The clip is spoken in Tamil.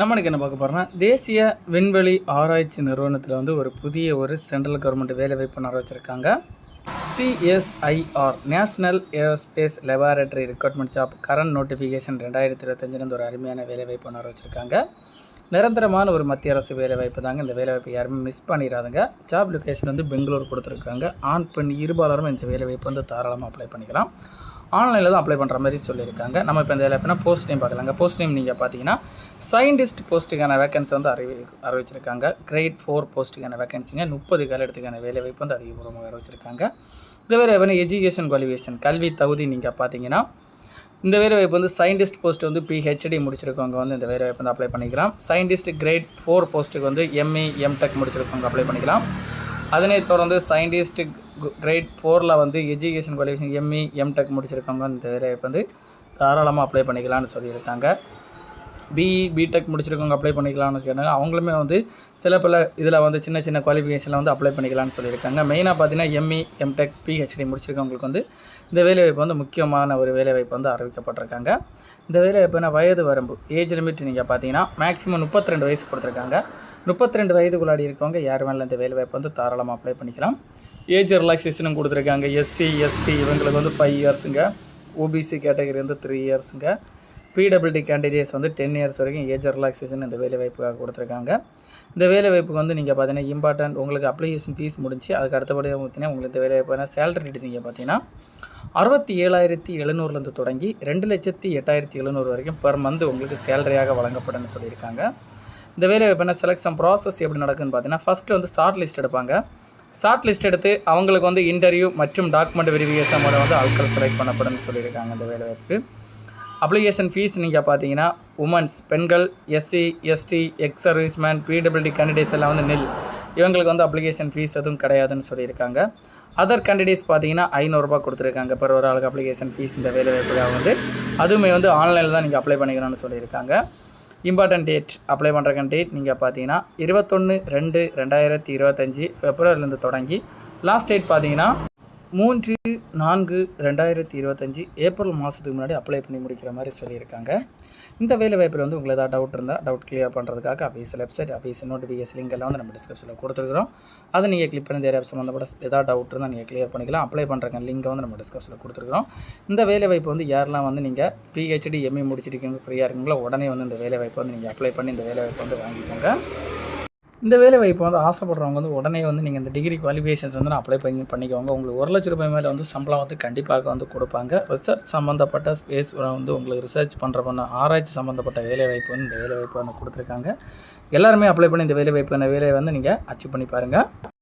நம்மளுக்கு என்ன பார்க்க போகிறோம்னா தேசிய விண்வெளி ஆராய்ச்சி நிறுவனத்தில் வந்து ஒரு புதிய ஒரு சென்ட்ரல் கவர்மெண்ட் வேலைவாய்ப்பு ஆரம்பிச்சிருக்காங்க. CSIR national aerospace laboratory recruitment job current notification ரெண்டாயிரத்தி இருபத்தஞ்சிலேருந்து ஒரு அருமையான வேலைவாய்ப்பு ஆரம்பிச்சிருக்காங்க. நிரந்தரமான ஒரு மத்திய அரசு வேலைவாய்ப்பு தாங்க இந்த வேலைவாய்ப்பு யாருமே மிஸ் பண்ணிடாதுங்க. ஜாப் லொக்கேஷன் வந்து பெங்களூர் கொடுத்துருக்காங்க. ஆண் பெண் இருபாலரும் இந்த வேலைவாய்ப்பு வந்து தாராளமாக அப்ளை பண்ணிக்கலாம். ஆன்லைனில் தான் அப்ளை பண்ணுற மாதிரி சொல்லியிருக்காங்க. நம்ம இப்போ இந்த எப்படின்னா போஸ்ட் நேம் பார்க்கலாங்க. போஸ்ட் நேம் நீங்கள் பார்த்தீங்கன்னா சயின்டிஸ்ட் போஸ்ட்டுக்கான வேகன்சி வந்து அறிவி அறிவிச்சிருக்காங்க. கிரேட் ஃபோர் போஸ்ட்டுக்கான வேகன்சிங்க முப்பது காலத்துக்கான வேலைவாய்ப்பு வந்து அதிகபூர்வமாக அறிவிச்சிருக்காங்க. இந்த வேலை வேணும் எஜுகேஷன் குவாலிஃபிகேஷன் கல்வி தகுதி நீங்கள் பார்த்தீங்கன்னா இந்த வேலைவாய்ப்பு வந்து சயின்டிஸ்ட் போஸ்ட் வந்து பிஹெச்டி முடிச்சிருக்கவங்க வந்து இந்த வேலைவாய்ப்பு வந்து அப்ளை பண்ணிக்கலாம். சயின்டிஸ்ட் கிரேட் ஃபோர் போஸ்ட்டுக்கு வந்து எம்இ எம்டெக் முடிச்சிருக்கவங்க அப்ளை பண்ணிக்கலாம். அதனைத் தொடர்ந்து சயின்டிஸ்ட் கிரேட் ஃபோரில் வந்து எஜுகேஷன் குவாலிஃபிகேஷன் எம்இ எம்டெக் முடிச்சிருக்கவங்க இந்த வேலைவாய்ப்பு வந்து தாராளமாக அப்ளை பண்ணிக்கலாம்னு சொல்லியிருக்காங்க. பிஇ பிடெக் முடிச்சிருக்கவங்க அப்ளை பண்ணிக்கலாம்னு கேட்டாங்க அவங்களுமே வந்து சில பல இதில் வந்து சின்ன சின்ன குவாலிஃபிகேஷனில் வந்து அப்ளை பண்ணிக்கலாம்னு சொல்லியிருக்காங்க. மெயினாக பார்த்தீங்கன்னா எம்இ எம்டெக் பிஹெச்டி முடிச்சிருக்கவங்களுக்கு வந்து இந்த வேலைவாய்ப்பு வந்து முக்கியமான ஒரு வேலைவாய்ப்பு வந்து அறிவிக்கப்பட்டிருக்காங்க. இந்த வேலைவாய்ப்புனா வயது வரம்பு ஏஜ் லிமிட் நீங்கள் பார்த்தீங்கன்னா மேக்ஸிமம் முப்பத்தி ரெண்டு வயசு கொடுத்துருக்காங்க. முப்பத்தி ரெண்டு வயதுக்குள்ளாடி இருக்கவங்க யார் வேணாலும் இந்த வேலைவாய்ப்பு வந்து தாராளமாக அப்ளை பண்ணிக்கலாம். ஏஜ் ரிலாக்ஸேஷனும் கொடுத்துருக்காங்க. எஸ்சி எஸ்டி இவங்களுக்கு வந்து ஃபைவ் இயர்ஸுங்க ஓபிசி கேட்டகரி வந்து த்ரீ இயர்ஸுங்க பிடபிள்டி கேண்டிடேட்ஸ் வந்து டென் இயர்ஸ் வரைக்கும் ஏஜ் ரிலாக்ஸேஷன் இந்த வேலை வாய்ப்புக்காக கொடுத்துருக்காங்க. இந்த வேலை வாய்ப்புக்கு வந்து நீங்கள் பார்த்தீங்கன்னா இம்பார்ட்டன்ட் உங்களுக்கு அப்ளிகேஷன் ஃபீஸ் முடிஞ்சு அதுக்கு அடுத்தபடியாக பார்த்தீங்கன்னா உங்களுக்கு இந்த வேலை வாய்ப்பான சேலரி ரேட் நீங்கள் பார்த்தீங்கன்னா அறுபத்தி ஏழாயிரத்தி எழுநூறுலேருந்து தொடங்கி ரெண்டு லட்சத்தி எட்டாயிரத்தி எழுநூறு வரைக்கும் பெர் மந்த் உங்களுக்கு சேலரியாக வழங்கப்படும்னு சொல்லியிருக்காங்க. இந்த வேலை வாய்ப்பான செலெக்ஷன் ப்ராசஸ் எப்படி நடக்குதுன்னு பார்த்தீங்கன்னா ஃபஸ்ட்டு வந்து ஷார்ட் லிஸ்ட் எடுப்பாங்க. ஷார்ட் லிஸ்ட் எடுத்து அவங்களுக்கு வந்து இன்டர்வியூ மற்றும் டாக்குமெண்ட் வெரிஃபிகேஷன் மூலம் வந்து ஆட்கள் செலக்ட் பண்ணப்படும்னு சொல்லியிருக்காங்க இந்த வேலை அப்ளிகேஷன் ஃபீஸ் நீங்கள் பார்த்தீங்கன்னா உமன்ஸ் பெண்கள் எஸ்சி எஸ்டி எக்ஸ் சர்வீஸ்மேன் பிடபிள்டி கேண்டிடேட்ஸ் எல்லாம் வந்து நெல் இவங்களுக்கு வந்து அப்ளிகேஷன் ஃபீஸ் எதுவும் கிடையாதுன்னு சொல்லியிருக்காங்க. அதர் கேண்டிடேட்ஸ் பார்த்தீங்கன்னா ஐநூறுரூபா கொடுத்துருக்காங்க பர் ஒரு ஆளுக்கு அப்ளிகேஷன் ஃபீஸ் இந்த வேலைவாய்ப்புக்காக வந்து. அதுவுமே வந்து ஆன்லைனில் தான் நீங்கள் அப்ளை பண்ணிக்கணும்னு சொல்லியிருக்காங்க. இம்பார்ட்டன்ட் டேட் அப்ளை பண்ணுறக்கான டேட் நீங்கள் பார்த்தீங்கன்னா இருபத்தொன்று ரெண்டு ரெண்டாயிரத்தி இருபத்தஞ்சி பிப்ரவரிலேருந்து தொடங்கி லாஸ்ட் டேட் பார்த்தீங்கன்னா மூன்று நான்கு ரெண்டாயிரத்தி இருபத்தஞ்சி ஏப்ரல் மாதத்துக்கு முன்னாடி அப்ளை பண்ணி முடிக்கிற மாதிரி சொல்லியிருக்காங்க. இந்த வேலை வாய்ப்பில் வந்து உங்களுக்கு ஏதாவது டவுட் இருந்தால் டவுட் கிளியர் பண்ணுறதுக்காக official website official notification link எல்லாம் வந்து நம்ம டிஸ்கிரிப்ஷனில் கொடுத்துருக்குறோம். அதை நீங்கள் கிளிக் பண்ணி ஏரியா சம்மந்தப்பட்ட ஏதாவது டவுட் இருந்தால் நீங்கள் கிளியர் பண்ணிக்கலாம். அப்ளை பண்ணுறங்க லிங்கை வந்து நம்ம டிஸ்கிரிப்ஷனில் கொடுத்துருக்குறோம். இந்த வேலை வாய்ப்பு வந்து யாரெல்லாம் வந்து நீங்கள் பிஹெச்டி எம்இ முடிச்சிருக்கீங்க ஃப்ரீயாக இருக்கீங்களோ உடனே வந்து இந்த வேலை வாய்ப்பு வந்து நீங்கள் அப்ளை பண்ணி இந்த வேலை வாய்ப்பு வந்து வாங்கிக்கோங்க. இந்த வேலை வாய்ப்பு வந்து ஆசைப்படுறவங்க வந்து உடனே வந்து நீங்கள் இந்த டிகிரி குவாலிஃபிகேஷன்ஸ் வந்து அப்ளை பண்ணி பண்ணிக்கோங்க. உங்களுக்கு ஒரு லட்ச ரூபாய் மேலே வந்து சம்பளம் வந்து கண்டிப்பாக வந்து கொடுப்பாங்க. ரிசர்ச் சம்மந்தப்பட்ட ஸ்பேஸ் வந்து உங்களுக்கு ரிசர்ச் பண்ணுற பண்ண ஆராய்ச்சி சம்மந்தப்பட்ட வேலை வாய்ப்பு வந்து இந்த வேலை வாய்ப்பு வந்து கொடுத்துருக்காங்க. எல்லாருமே அப்ளை பண்ணி இந்த வேலை வாய்ப்பான வேலையை வந்து நீங்கள் அச்சீவ் பண்ணி பாருங்கள்